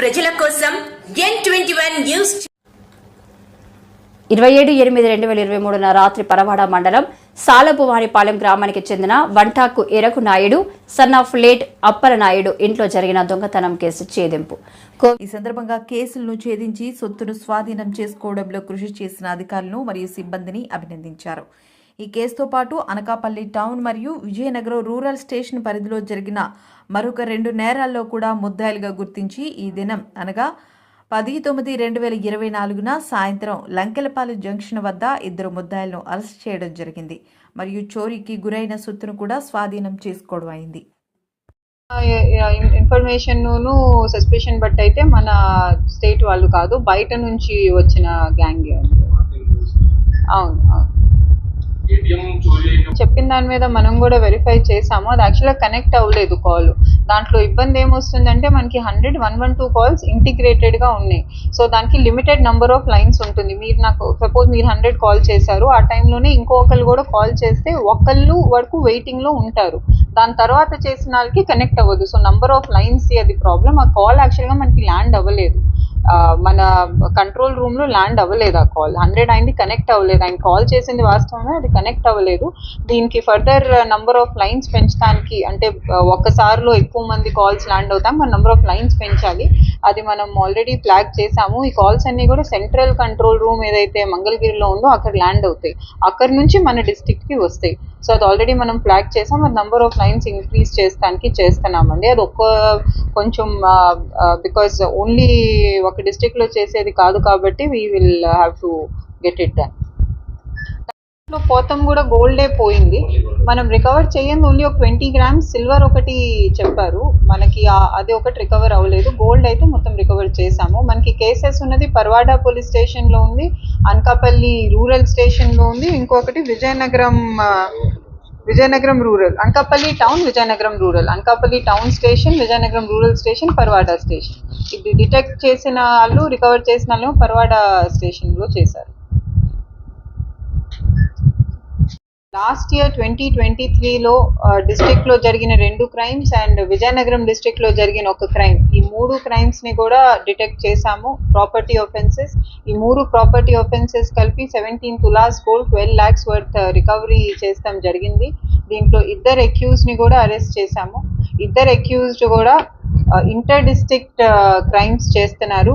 ప్రజల కోసం ఎన్ twenty one news ఇరవై ఏడు ఎనిమిది రెండు వేల ఇరవై మూడున రాత్రి పరవాడ మండలం సాలభువానిపాలెం గ్రామానికి చెందిన Vantaku Eraku Naidu son of late Appara Naidu ఇంట్లో జరిగిన దొంగతనం కేసు ఛేదింపు. ఈ సందర్భంగా కేసులను ఛేదించి సొత్తును స్వాధీనం చేసుకోవడంలో కృషి చేసిన అధికారులను మరియు సిబ్బందిని అభినందించారు. ఈ కేసుతో పాటు అనకాపల్లి టౌన్ మరియు విజయనగరం రూరల్ స్టేషన్ పరిధిలో జరిగిన మరొక రెండు నేరాల్లో కూడా ముద్దాయిలుగా గుర్తించి ఈ దినం అనగా పది తొమ్మిది రెండు వేల ఇరవై నాలుగున సాయంత్రం లంకెలపాలెం జంక్షన్ వద్ద ఇద్దరు ముద్దాయిలను అరెస్ట్ చేయడం జరిగింది. మరియు చోరీకి గురైన సొత్తును కూడా స్వాధీనం చేసుకోవడం అయింది. ఇన్ఫర్మేషన్ సస్పెషన్ బట్ అయితే మన స్టేట్ వాళ్ళు కాదు బయట నుంచి వచ్చిన గ్యాంగ్ అవును అవును. చెప్పిన దాని మీద మనం కూడా వెరిఫై చేసాము. అది యాక్చువల్గా కనెక్ట్ అవ్వలేదు కాల్ దాంట్లో ఇబ్బంది ఏమొస్తుందంటే మనకి hundred one one two calls ఇంటిగ్రేటెడ్గా ఉన్నాయి. సో దానికి లిమిటెడ్ నెంబర్ ఆఫ్ లైన్స్ ఉంటుంది. మీరు నాకు సపోజ్ మీరు హండ్రెడ్ కాల్ చేశారు. ఆ టైంలోనే ఇంకొకరు కూడా కాల్ చేస్తే ఒకళ్ళు వరకు వెయిటింగ్లో ఉంటారు. దాని తర్వాత చేసిన వాళ్ళకి కనెక్ట్ అవ్వదు. సో నంబర్ ఆఫ్ లైన్స్ అది ప్రాబ్లం ఆ కాల్ యాక్చువల్గా మనకి ల్యాండ్ అవ్వలేదు. మన కంట్రోల్ రూమ్లో ల్యాండ్ అవ్వలేదు ఆ కాల్ హండ్రెడ్ అయింది కనెక్ట్ అవ్వలేదు. ఆయన కాల్ చేసింది వాస్తవమే అది కనెక్ట్ అవ్వలేదు. దీనికి ఫర్దర్ నంబర్ ఆఫ్ లైన్స్ పెంచడానికి అంటే ఒక్కసారిలో ఎక్కువ మంది కాల్స్ ల్యాండ్ అవుతాం మన నంబర్ ఆఫ్ లైన్స్ పెంచాలి. అది మనం ఆల్రెడీ ఫ్లాగ్ చేసాము. ఈ కాల్స్ అన్ని కూడా సెంట్రల్ కంట్రోల్ రూమ్ ఏదైతే మంగళగిరిలో ఉందో అక్కడ ల్యాండ్ అవుతాయి. అక్కడ నుంచి మన డిస్ట్రిక్ట్కి వస్తాయి. సో అది ఆల్రెడీ మనం ఫ్లాగ్ చేసాం. అది నంబర్ ఆఫ్ లైన్స్ ఇంక్రీజ్ చేస్తానికి చేస్తున్నామండి. అది ఒక్క కొంచెం బికాజ్ ఓన్లీ ఒక డిస్టిక్లో లో చేసేది కాదు కాబట్టి we will have to get it done లో పోతం కూడా గోల్డే పోయింది. మనం రికవర్ చేయండి ఓన్లీ ఒక ట్వంటీ గ్రామ్స్ సిల్వర్ ఒకటి చెప్పారు. మనకి అది ఒకటి రికవర్ అవ్వలేదు. గోల్డ్ అయితే మొత్తం రికవర్ చేసాము మనకి కేసెస్ ఉన్నది పర్వాడా పోలీస్ స్టేషన్లో ఉంది అనకాపల్లి రూరల్ స్టేషన్లో ఉంది ఇంకొకటి Vizianagaram Vizianagaram rural Anakapalli town Vizianagaram rural Anakapalli town station Vizianagaram rural station Parvada station ఇది డిటెక్ట్ చేసిన వాళ్ళు రికవర్ చేసిన వాళ్ళు పర్వాడా స్టేషన్లో చేశారు. లాస్ట్ ఇయర్ ట్వంటీ ట్వంటీ త్రీలో డిస్ట్రిక్ట్లో జరిగిన రెండు క్రైమ్స్ అండ్ విజయనగరం డిస్ట్రిక్ట్లో జరిగిన ఒక క్రైమ్. ఈ మూడు క్రైమ్స్ని కూడా డిటెక్ట్ చేశాము ప్రాపర్టీ ఒఫెన్సెస్ ఈ మూడు ప్రాపర్టీ ఒఫెన్సెస్ కలిపి seventeen tolas gold twelve lakhs worth recovery చేస్తాం జరిగింది. దీంట్లో ఇద్దరు అక్యూజ్ని కూడా అరెస్ట్ చేశాము. ఇద్దరు అక్యూజ్డ్ కూడా ఇంటర్ డిస్ట్రిక్ట్ క్రైమ్స్ చేస్తున్నారు.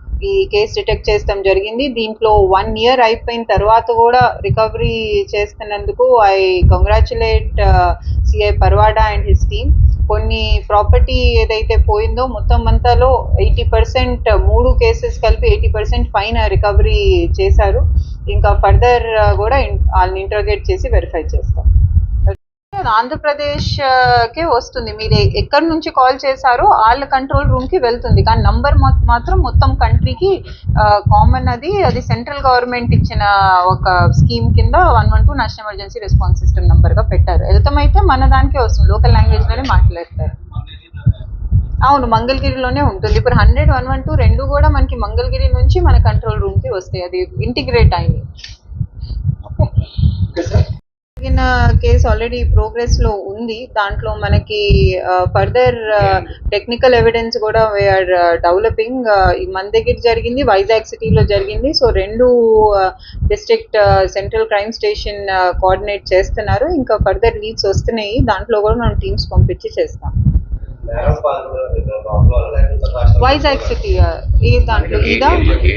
ఈ కేసు డిటెక్ట్ చేస్తాం జరిగింది. దీంట్లో వన్ ఇయర్ అయిపోయిన తర్వాత కూడా రికవరీ చేస్తున్నందుకు I congratulate CI Parvada and his team కొన్ని ప్రాపర్టీ ఏదైతే పోయిందో మొత్తం అంతాలో ఎయిటీ పర్సెంట్ uh, మూడు కేసెస్ కలిపి ఎయిటీ పర్సెంట్ ఫైన్ రికవరీ చేశారు. ఇంకా ఫర్దర్ uh, కూడా వాళ్ళని ఇంటర్గేట్ చేసి వెరిఫై చేస్తాం. ఆంధ్రప్రదేశ్ కే వస్తుంది. మీరు ఎక్కడి నుంచి కాల్ చేశారో వాళ్ళ కంట్రోల్ రూమ్కి వెళ్తుంది. కానీ నంబర్ మాత్రం మొత్తం కంట్రీకి కామన్ అది. అది సెంట్రల్ గవర్నమెంట్ ఇచ్చిన ఒక స్కీమ్ కింద one one two national emergency response system నంబర్గా పెట్టారు. వెళ్తామైతే మన దానికే వస్తుంది. లోకల్ లాంగ్వేజ్లోనే మాట్లాడతారు. అవును మంగళగిరిలోనే ఉంటుంది. ఇప్పుడు హండ్రెడ్ వన్ వన్ టూ రెండు కూడా మనకి మంగళగిరి నుంచి మన కంట్రోల్ రూమ్కి వస్తాయి. అది ఇంటిగ్రేట్ అయింది కేసు ఆల్రెడీ ప్రోగ్రెస్లో ఉంది. దాంట్లో మనకి ఫర్దర్ టెక్నికల్ ఎవిడెన్స్ కూడా వీఆర్ డెవలపింగ్ మన దగ్గర జరిగింది వైజాగ్ సిటీలో జరిగింది. సో రెండు district central crime station coordinate చేస్తున్నారు. ఇంకా ఫర్దర్ లీడ్స్ వస్తున్నాయి. దాంట్లో కూడా మనం టీమ్స్ పంపించి చేస్తాం. వైజాగ్ సిటీ ఈ దాంట్లో ఇదా